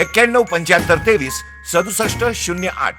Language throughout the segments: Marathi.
एक्क्याण्णव पंच्याहत्तर तेवीस सदुसष्ट शून्य आठ.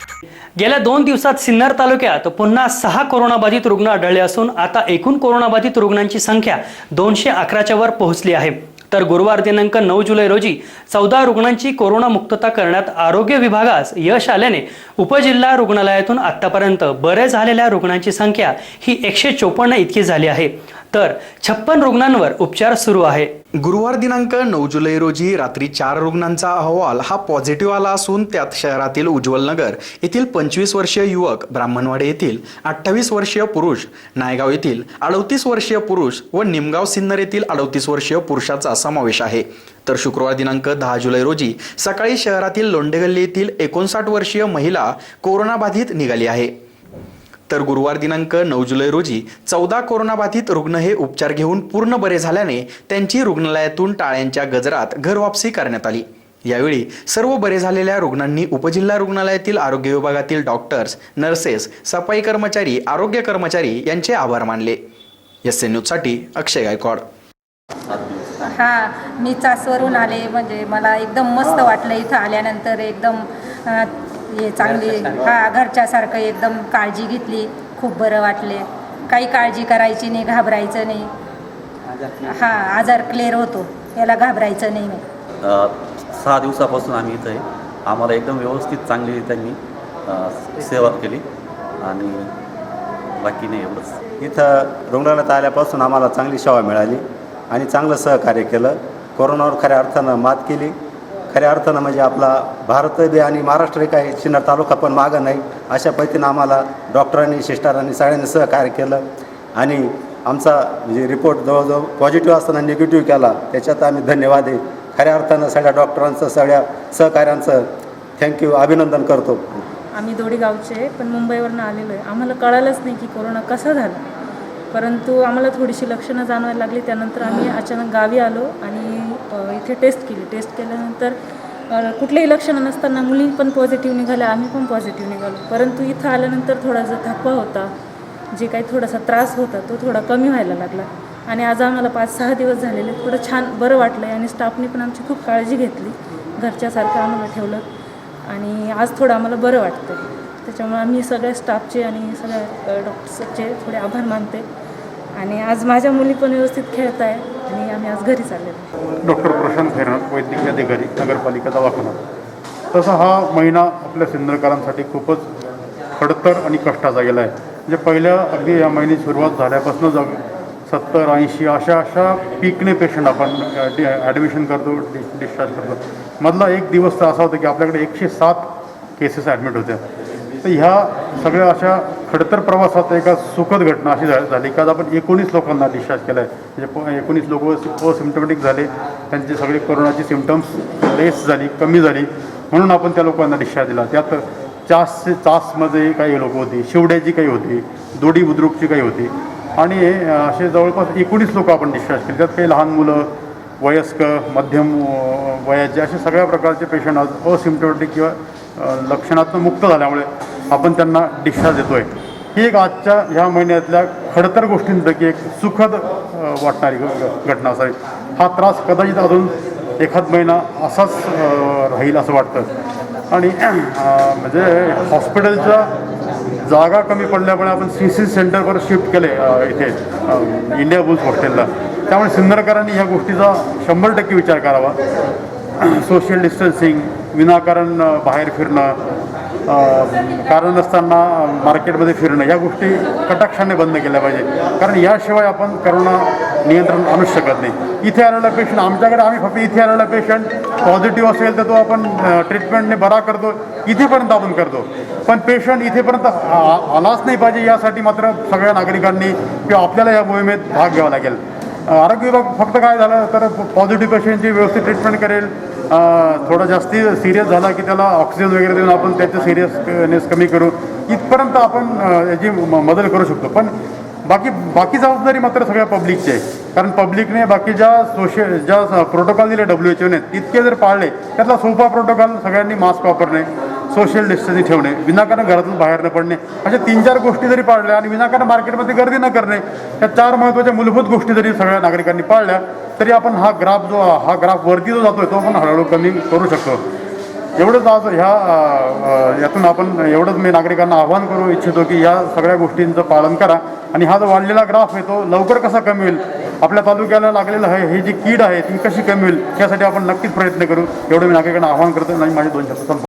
गेल्या दोन दिवसात सिन्नर तालुक्यात पुन्हा सहा कोरोनाबाधित रुग्ण आढळले असून आता एकूण कोरोनाबाधित रुग्णांची संख्या दोनशे अकराच्या वर पोहोचली आहे. तर गुरुवार दिनांक नऊ जुलै रोजी चौदा रुग्णांची कोरोना मुक्तता करण्यात आरोग्य विभागास यश आल्याने उपजिल्हा रुग्णालयातून आतापर्यंत बरे झालेल्या रुग्णांची संख्या ही एकशे चोपन्न इतकी झाली आहे. तर छप्पन रुग्णांवर उपचार सुरू आहे. गुरुवार दिनांक नऊ जुलै रोजी रात्री चार रुग्णांचा अहवाल हा पॉझिटिव्ह आला असून त्यात शहरातील उज्ज्वल नगर येथील पंचवीस वर्षीय युवक ब्राह्मणवाडे येथील अठ्ठावीस वर्षीय पुरुष नायगाव येथील अडतीस वर्षीय पुरुष व निमगाव सिन्नर येथील अडतीस वर्षीय पुरुषाचा समावेश आहे. तर शुक्रवार दिनांक दहा जुलै रोजी सकाळी शहरातील लोंडेगल्ली येथील एकोणसाठ वर्षीय महिला कोरोनाबाधित निघाली आहे. तर गुरुवार दिनांक नऊ जुलै रोजी चौदा कोरोनाबाधित रुग्ण हे उपचार घेऊन पूर्ण बरे झाल्याने त्यांची रुग्णालयातून टाळ्यांच्या गजरात घरवापसी करण्यात आली. यावेळी सर्व बरे झालेल्या रुग्णांनी उपजिल्हा रुग्णालयातील आरोग्य विभागातील डॉक्टर्स नर्सेस सफाई कर्मचारी आरोग्य कर्मचारी यांचे आभार मानले. एस एन न्यूजसाठी अक्षय गायकवाड. हां मी चासवरून आले म्हणजे मला एकदम मस्त वाटलं इथं आल्यानंतर एकदम हे चांगली हां घरच्यासारखं एकदम काळजी घेतली खूप बरं वाटले. काही काळजी करायची नाही घाबरायचं नाही. हां आजार क्लिअर होतो. याला घाबरायचं नाही सहा दिवसापासून आम्ही इथं आहे. आम्हाला एकदम व्यवस्थित चांगली त्यांनी सेवा केली. आणि बाकी नाही एवढंच. इथं रुग्णालयात आल्यापासून आम्हाला चांगली सेवा मिळाली आणि चांगलं सहकार्य केलं. कोरोनावर खऱ्या अर्थानं मात केली. खऱ्या अर्थानं म्हणजे आपला भारत बी आणि महाराष्ट्र एक आहे सिन्नर तालुका पण मागं नाही अशा पद्धतीनं आम्हाला डॉक्टरांनी सिस्टरांनी सगळ्यांनी सहकार्य केलं. आणि आमचा म्हणजे रिपोर्ट जवळजवळ पॉझिटिव्ह असताना निगेटिव्ह केला त्याच्यात आम्ही धन्यवाद आहे. खऱ्या अर्थानं सगळ्या डॉक्टरांचं सगळ्या सहकार्यांचं थँक्यू अभिनंदन करतो. आम्ही दोडी गावचे पण मुंबईवरनं आलेलो आहे. आम्हाला कळालंच नाही की कोरोना कसा झाला. परंतु आम्हाला थोडीशी लक्षणं जाणवायला लागली. त्यानंतर आम्ही अचानक गावी आलो आणि इथे टेस्ट केली. टेस्ट केल्यानंतर कुठलेही लक्षणं नसताना मुली पण पॉझिटिव्ह निघाल्या आम्ही पण पॉझिटिव्ह निघालो. परंतु इथं आल्यानंतर थोडा जो थकवा होता जे काही थोडासा त्रास होता तो थोडा कमी व्हायला लागला. आणि आज आम्हाला पाच सहा दिवस झालेले थोडं छान बरं वाटलं आहे आणि स्टाफने पण आमची खूप काळजी घेतली. घरच्यासारखं आम्हाला ठेवलं आणि आज थोडं आम्हाला बरं वाटतं त्याच्यामुळे आम्ही सगळ्या स्टाफचे आणि सगळ्या डॉक्टर्सचे थोडे आभार मानते. आणि आज माझ्या मुली पण व्यवस्थित खेळत आहे आणि आम्ही आज घरी चाललेलो डॉक्टर प्रशांत खैरनार वैद्यकीय अधिकारी नगरपालिका दवाखाना तसा हा महिना आपल्या सिंदरकरांसाठी खूपच खडतर आणि कष्टाचा गेला आहे. म्हणजे पहिल्या अगदी या महिन्याची सुरुवात झाल्यापासून जग सत्तर ऐंशी अशा अशा पीकने पेशंट आपण ॲडमिशन करतो डि डिस्चार्ज करतो. मधला एक दिवस तर असा होता की आपल्याकडे एकशे सात केसेस ॲडमिट होत्या. तर ह्या सगळ्या अशा खडतर प्रवासात एका सुखद घटना अशी झा- झाली की आज आपण एकोणीस लोकांना डिस्चार्ज केला आहे म्हणजे प एकोणीस लोक असिमटोमॅटिक झाले. त्यांचे सगळे कोरोनाची सिमटम्स लेस झाली कमी झाली. म्हणून आपण त्या लोकांना डिस्चार्ज दिला. त्यात चास चासमध्ये काही लोक होती शिवड्याची काही होती दोडी बुद्रुकची काही होती. आणि असे जवळपास एकोणीस लोक आपण डिस्चार्ज केले. त्यात काही लहान मुलं वयस्क मध्यम वयाचे असे सगळ्या प्रकारचे पेशंट आज असिम्टमॅटिक किंवा लक्षणातून मुक्त झाल्यामुळे आपण त्यांना डिस्चार्ज देतो आहे ही एक आजच्या ह्या महिन्यातल्या खडतर गोष्टींपैकी एक सुखद वाटणारी घ- घटना असावी. हा त्रास कदाचित अजून एखाद महिना असाच राहील असं वाटतं. आणि म्हणजे हॉस्पिटलच्या जागा कमी पडल्यामुळे आपण सी सी सेंटरवर शिफ्ट केले इथे इंडिया बुल्स हॉस्टेलला. त्यामुळे सिन्नरकरांनी ह्या गोष्टीचा शंभर टक्के विचार करावा. सोशल डिस्टन्सिंग विनाकारण बाहेर फिरणं कारण नसताना मार्केटमध्ये फिरणं या गोष्टी कटाक्षाने बंद केल्या पाहिजे कारण याशिवाय आपण करोना नियंत्रण आणूच शकत नाही. इथे आलेला पेशंट आमच्याकडे आम्ही फक्त इथे आलेला पेशंट पॉझिटिव्ह असेल तर तो आपण ट्रीटमेंटने बरा करतो इथेपर्यंत आपण करतो. पण पेशंट इथेपर्यंत आलाच नाही पाहिजे यासाठी मात्र सगळ्या नागरिकांनी किंवा आपल्याला या मोहिमेत भाग घ्यावा लागेल. आरोग्य विभाग फक्त काय झालं तर पॉझिटिव्ह पेशंटची व्यवस्थित ट्रीटमेंट करेल. थोडा जास्ती सिरियस झाला की त्याला ऑक्सिजन वगैरे देऊन आपण त्याचं सिरियसनेस कमी करू. इथपर्यंत आपण याची म- मदत करू शकतो. पण बाकी बाकी जबाबदारी मात्र सगळ्या पब्लिकची आहे. कारण पब्लिकने बाकी ज्या सोशल ज्या प्रोटोकॉल दिले डब्ल्यू एच ओने तितके जर पाळले त्यातला सोपा प्रोटोकॉल सगळ्यांनी मास्क वापरणे. सोशल डिस्टन्सिंग ठेवणे विनाकारण घरातून बाहेर न पडणे अशा तीन चार गोष्टी जरी पाळल्या आणि विनाकारण मार्केटमध्ये गर्दी न करणे या चार महत्त्वाच्या मूलभूत गोष्टी जरी सगळ्या नागरिकांनी पाळल्या तरी आपण हा ग्राफ जो हा ग्राफ वरती जो जातोय तो आपण हळूहळू कमी करू शकतो. एवढंच आज ह्या यातून आपण एवढंच मी नागरिकांना आव्हान करू इच्छितो की या सगळ्या गोष्टींचं पालन करा. आणि हा जो वाढलेला ग्राफ आहे तो लवकर कसा कमी होईल? आपल्या तालुक्याला लागलेलं आहे हे जी कीड आहे ती कशी कमी होईल? यासाठी आपण नक्कीच प्रयत्न करू. एवढं मी नागरिकांना आव्हान करतो आणि माझे दोन शब्द